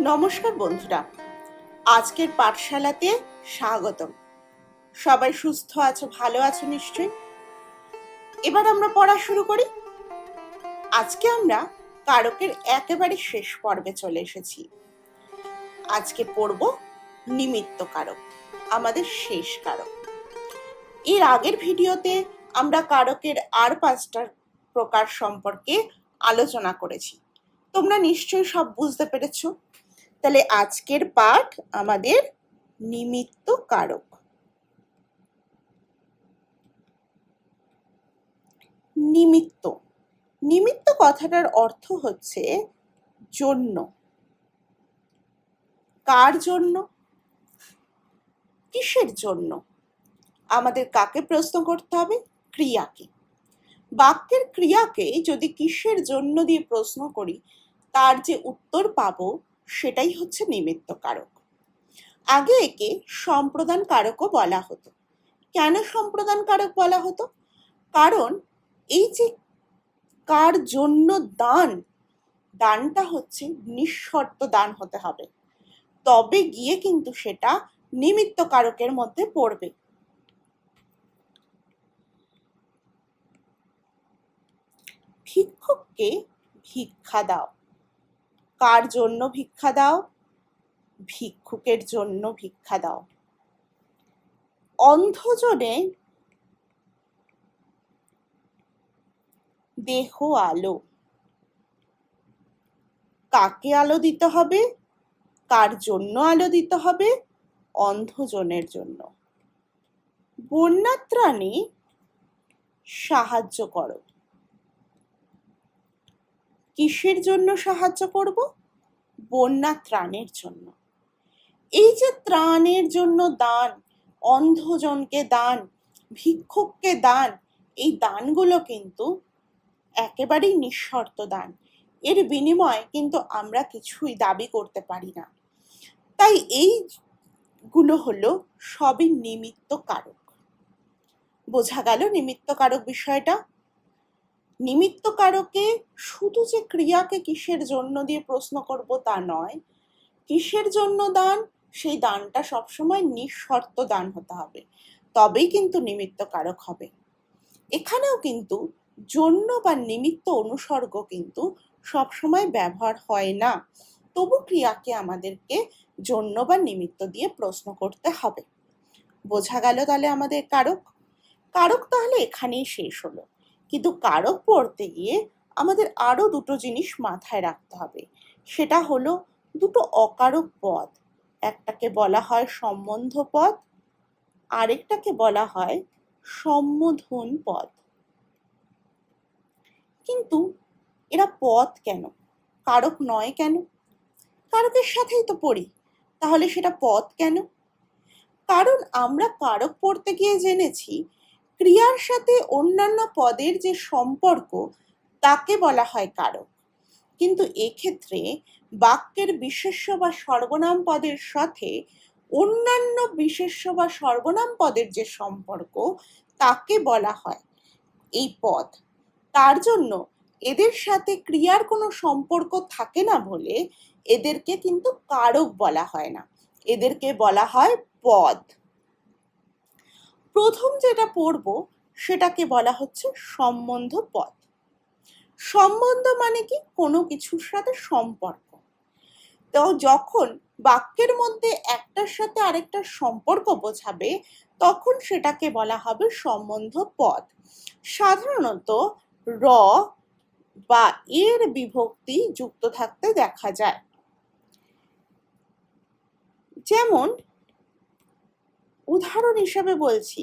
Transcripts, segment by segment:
নমস্কার বন্ধুরা। আজকের পাঠশালাতে স্বাগতম। সবাই সুস্থ আছো, ভালো আছো নিশ্চয়ই? এবার আমরা পড়া শুরু করি। আজকে আমরা কারকের একেবারে শেষ পর্বে চলে এসেছি। আজকে পড়ব নিমিত্ত কারক, আমাদের শেষ কারক। এর আগের ভিডিওতে আমরা কারকের আর পাঁচটা প্রকার সম্পর্কে আলোচনা করেছি। তোমরা নিশ্চয়ই সব বুঝতে পেরেছ। তাহলে আজকের পাঠ আমাদের নিমিত্ত কারক। নিমিত্ত। নিমিত্ত কথাটার অর্থ হচ্ছে জন্য। কার জন্য? কিসের জন্য? আমাদের কাকে প্রশ্ন করতে হবে? ক্রিয়াকে। বাক্যের ক্রিয়াকে যদি কিসের জন্য দিয়ে প্রশ্ন করি, তার যে উত্তর পাবো সেটাই হচ্ছে নিমিত্ত কারক। আগে একে সম্প্রদান কারকও বলা হতো। কেন সম্প্রদান কারক বলা হতো? কারণ এই যে কার জন্য দান, দানটা হচ্ছে নিঃশর্ত দান হতে হবে। তবে গিয়ে কিন্তু সেটা নিমিত্ত কারকের মধ্যে পড়বে। ভিক্ষুককে ভিক্ষা দাও। কার জন্য ভিক্ষা দাও? ভিক্ষুকের জন্য ভিক্ষা দাও। অন্ধজনে দেহ আলো। কাকে আলো দিতে হবে? কার জন্য আলো দিতে হবে? অন্ধজনের জন্য। বন্যাত্রাণে সাহায্য করো। কিসের জন্য সাহায্য করব? বন্যা ত্রাণের জন্য। এই যে ত্রাণের জন্য দান, অন্ধজনকে দান, ভিক্ষুককে দান, এই দানগুলো কিন্তু একেবারেই নিঃশর্ত দান। এর বিনিময়ে কিন্তু আমরা কিছুই দাবি করতে পারি না। তাই এইগুলো হলো সবই নিমিত্ত কারক। বোঝা গেল নিমিত্ত কারক বিষয়টা? নিমিত্ত কারকে শুধু যে ক্রিয়াকে কিসের জন্য দিয়ে প্রশ্ন করব তা নয়, কিসের জন্য দান? সেই দানটা সবসময় নিঃশর্ত দান হতে হবে, তবেই কিন্তু নিমিত্ত কারক হবে। এখানেও কিন্তু জন্য বা নিমিত্ত অনুসর্গ কিন্তু সবসময় ব্যবহার হয় না, তবু ক্রিয়াকে আমাদেরকে জন্য বা নিমিত্ত দিয়ে প্রশ্ন করতে হবে। বোঝা গেল তাহলে আমাদের কারক? কারক তাহলে এখানেই শেষ হলো। কিন্তু কারক পড়তে গিয়ে আমাদের আরও দুটো জিনিস মাথায় রাখতে হবে। সেটা হলো দুটো অকারক পদ। একটাকে বলা হয় সম্বন্ধ পদ, আরেকটাকে বলা হয় সম্বোধন পদ। কিন্তু এরা পদ কেন? কারক নয় কেন? কারকের সাথেই তো পড়ি, তাহলে সেটা পদ কেন? কারণ আমরা কারক পড়তে গিয়ে জেনেছি ক্রিয়ার সাথে অন্যান্য পদের যে সম্পর্ক, তাকে বলা হয় কারক। কিন্তু এক্ষেত্রে বাক্যের বিশেষ্য বা সর্বনাম পদের সাথে অন্যান্য বিশেষ্য বা সর্বনাম পদের যে সম্পর্ক, তাকে বলা হয় এই পদ। তার জন্য এদের সাথে ক্রিয়ার কোনো সম্পর্ক থাকে না বলে এদেরকে কিন্তু কারক বলা হয় না। এদেরকে বলা হয় পদ। প্রথম যেটা পড়ব সেটাকে বলা হচ্ছে সম্বন্ধ পদ সম্বন্ধ মানে কি? কোনো কিছুর সাথে সম্পর্ক। তো যখন বাক্যের মধ্যে একটার সাথে আরেকটার সম্পর্ক বোঝাবে, তখন সেটাকে বলা হবে সম্বন্ধ পদ সাধারণত র বা এর বিভক্তি যুক্ত থাকতে দেখা যায়। যেমন উদাহরণ হিসাবে বলছি,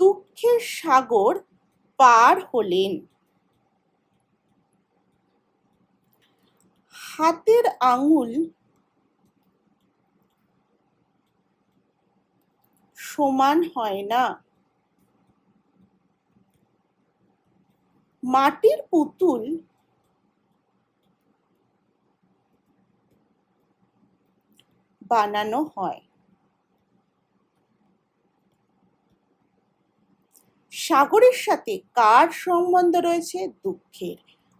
দুঃখের সাগর পার হলেন। হাতের আঙুল সমান হয় না। মাটির পুতুল বানানো হয়। সাগরের সাথে কার সম্বন্ধ রয়েছে? দুঃখের।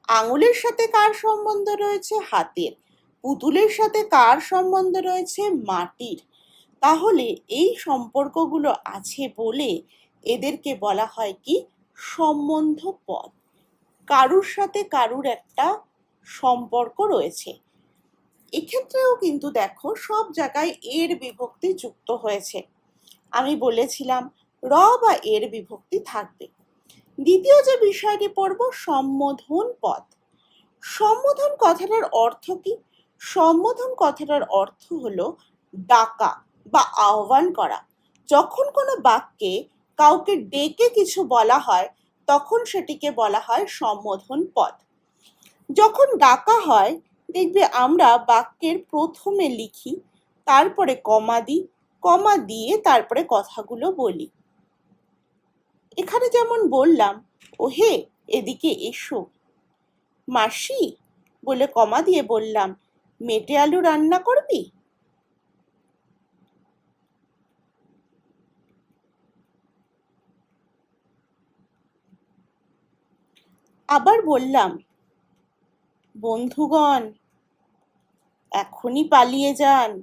আঙুলের সাথে কার সম্বন্ধ রয়েছে? হাতের। পুতুলের সাথে কার সম্বন্ধ রয়েছে? মাটির। তাহলে এই সম্পর্কগুলো আছে বলে এদেরকে বলা হয় কি? সম্বন্ধ পদ কারুর সাথে কারুর একটা সম্পর্ক রয়েছে। এক্ষেত্রেও কিন্তু দেখো, সব জায়গায় এর বিভক্তি যুক্ত হয়েছে। আমি বলেছিলাম র বা এর বিভক্তি থাকবে। দ্বিতীয় যে বিষয়টি পড়ব, সম্বোধন পদ। সম্বোধন কথাটার অর্থ কি? সম্বোধন কথাটার অর্থ হলো ডাকা বা আহ্বান করা। যখন কোনো বাক্যে কাউকে ডেকে কিছু বলা হয়, তখন সেটিকে বলা হয় সম্বোধন পদ। যখন ডাকা হয়, দেখবে আমরা বাক্যের প্রথমে লিখি, তারপরে কমা দিই, কমা দিয়ে তারপরে কথাগুলো বলি। এখানে যেমন বললাম ও হে এদিকে এসো। মাসি বলে কমা দিয়ে বললাম, মেটে আলু রান্না করবি? আবার বললাম, বন্ধুগণ, এখনই পালিয়ে যান।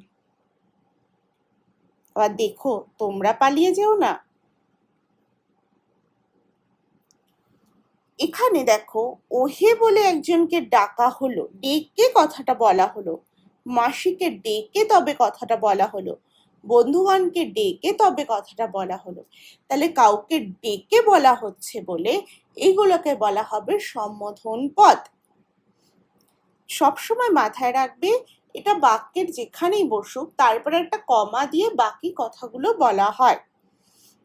আবার দেখো, তোমরা পালিয়ে যেও না। এখানে দেখো, ওহে বলে একজনকে ডাকা হলো, ডেকে কথাটা বলা হলো। মাসিকে ডেকে তবে কথাটা বলা হলো বন্ধুগণকে ডেকে তবে কথাটা বলা হলো। তাহলে কাউকে ডেকে বলা হচ্ছে বলে এইগুলোকে বলা হবে সম্বোধন পদ। সবসময় মাথায় রাখবে, এটা বাক্যের যেখানেই বসুক, তারপরে একটা কমা দিয়ে বাকি কথাগুলো বলা হয়।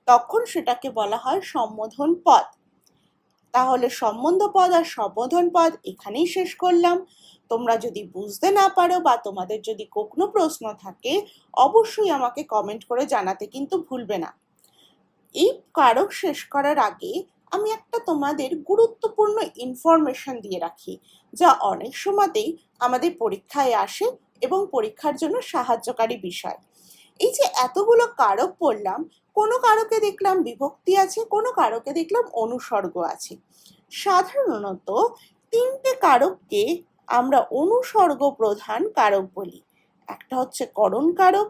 তখন সেটাকে বলা হয় সম্বোধন পদ। তাহলে সম্বন্ধ পদ আর সম্বোধন পদ এখানেই শেষ করলাম। তোমরা যদি বুঝতে না পারো বা তোমাদের যদি কোনো প্রশ্ন থাকে, অবশ্যই আমাকে কমেন্ট করে জানাতে কিন্তু ভুলবে না। এই কারক শেষ করার আগে আমি একটা তোমাদের গুরুত্বপূর্ণ ইনফরমেশন দিয়ে রাখি, যা অনেক সময়তেই আমাদের পরীক্ষায় আসে এবং পরীক্ষার জন্য সাহায্যকারী বিষয়। এই যে এতগুলো কারক পড়লাম, কোনো কারকে দেখলাম বিভক্তি আছে, কোনো কারকে দেখলাম অনুসর্গ আছে। সাধারণত তিনটে কারককে আমরা অনুসর্গ প্রধান কারক বলি। একটা হচ্ছে করণ কারক,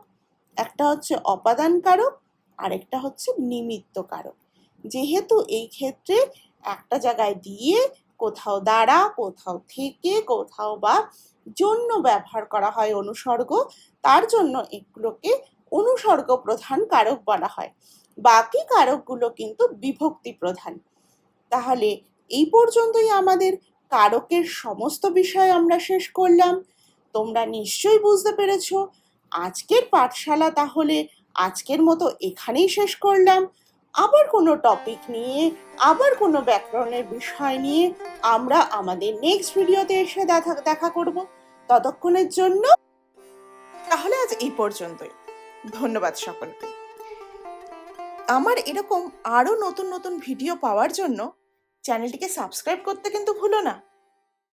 একটা হচ্ছে অপাদান কারক আরেকটা হচ্ছে নিমিত্ত কারক। যেহেতু এই ক্ষেত্রে একটা জায়গায় দিয়ে কোথাও দ্বারা, কোথাও থেকে, কোথাও বা জন্য ব্যবহার করা হয় অনুসর্গ, তার জন্য এগুলোকে অনুসর্গ প্রধান কারক বলা হয়। বাকি কারকগুলো কিন্তু বিভক্তি প্রধান তাহলে এই পর্যন্তই আমাদের কারকের সমস্ত বিষয় আমরা শেষ করলাম। তোমরা নিশ্চয়ই বুঝতে পেরেছ। আজকের পাঠশালা তাহলে আজকের মতো এখানেই শেষ করলাম। আবার কোনো টপিক নিয়ে, আবার কোনো ব্যাকরণের বিষয় নিয়ে আমরা আমাদের নেক্সট ভিডিওতে এসে দেখা দেখা করব। ততক্ষণের জন্য, তাহলে আজ এই পর্যন্তই। ধন্যবাদ সকলকে। আমার এরকম আরও নতুন নতুন ভিডিও পাওয়ার জন্য চ্যানেলটিকে সাবস্ক্রাইব করতে কিন্তু ভুলো না।